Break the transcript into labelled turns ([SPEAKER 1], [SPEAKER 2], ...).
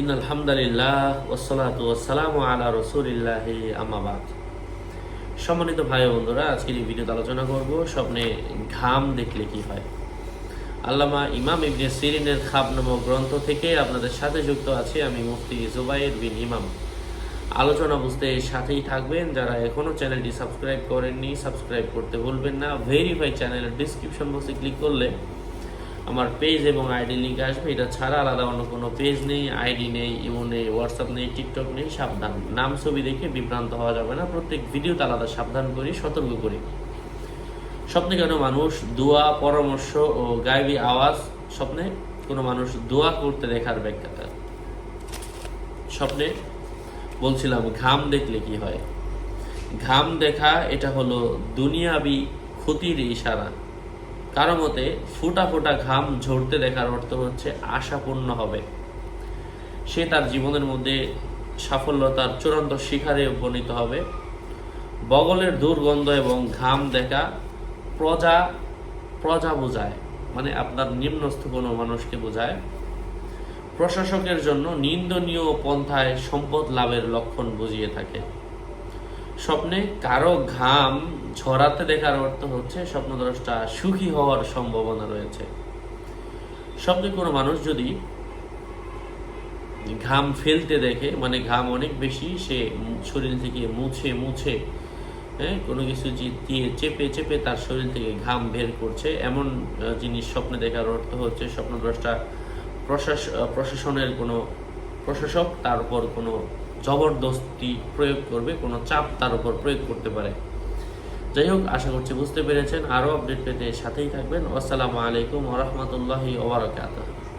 [SPEAKER 1] In আলহামদুলিল্লাহ ওসলাতু ওসালাম আলা রসুলিল্লাহ আমাবাদ সম্মানিত ভাই বন্ধুরা, আজকের এই ভিডিওতে আলোচনা করব স্বপ্নে ঘাম দেখলে কি হয়। আল্লামা ইমাম ইবনে সিরিনের খাব নামক গ্রন্থ থেকে আপনাদের সাথে যুক্ত আছি আমি মুফতি জুবাইর বিন ইমাম। আলোচনা বুঝতে সাথেই থাকবেন। যারা এখনও চ্যানেলটি সাবস্ক্রাইব করেননি, সাবস্ক্রাইব করতে ভুলবেন না। ভেরিফাই চ্যানেলের ডিসক্রিপশন বক্সে ক্লিক করলে আমার পেজ এবং আইডি লিঙ্ক আসবে। এটা ছাড়া আলাদা অন্য কোনো পেজ নেই আইডি নেই, ইমো নেই হোয়াটসঅ্যাপ নেই টিকটক নেই, সাবধান। নাম ছবি দেখে বিভ্রান্ত হওয়া যাবে না। প্রত্যেক ভিডিওতে আলাদা সাবধান করি, সতর্ক করি। স্বপ্নে কেন মানুষ দোয়া, পরামর্শ ও গায়েবী আওয়াজ স্বপ্নে কোনো মানুষ দোয়া করতে দেখার ব্যাখ্যা স্বপ্নে বলছিলাম, ঘাম দেখলে কি হয়? ঘাম দেখা, এটা হলো দুনিয়াবি ক্ষতির ইশারা। কারও মতে, ফোটা ফোটা ঘাম ঝরতে দেখার অর্থ হচ্ছে আশাপূর্ণ হবে। সে তার জীবনের মধ্যে সাফল্যতার চূড়ান্ত শিখারে উপনীত হবে। বগলের দুর্গন্ধ এবং ঘাম দেখা প্রজা প্রজা বোঝায় মানে আপনার নিম্নস্থ কোনো মানুষকে বোঝায়। প্রশাসকের জন্য নিন্দনীয় পন্থায় সম্পদ লাভের লক্ষণ বুঝিয়ে থাকে। স্বপ্নে কারও ঘাম ঝরাতে দেখার অর্থ হচ্ছে স্বপ্নদ্রষ্টা সুখী হওয়ার সম্ভাবনা রয়েছে। স্বপ্নে কোনো মানুষ যদি ঘাম ফেলতে দেখে মানে ঘাম অনেক বেশি, সে শরীর থেকে মুছে মুছে হ্যাঁ কোনো কিছু দিয়ে চেপে চেপে তার শরীর থেকে ঘাম বের করছে, এমন জিনিস স্বপ্নে দেখার অর্থ হচ্ছে স্বপ্নদ্রষ্টা প্রশাস প্রশাসনের কোনো প্রশাসক, তার উপর কোনো জবরদস্তি প্রয়োগ করবে, কোনো চাপ তার উপর প্রয়োগ করতে পারে। যাই হোক, আশা করছি বুঝতে পেরেছেন। আরও আপডেট পেতে সাথেই থাকবেন। আসসালামু আলাইকুম ওরহমতুল্লাহি ওবরাকাতুহ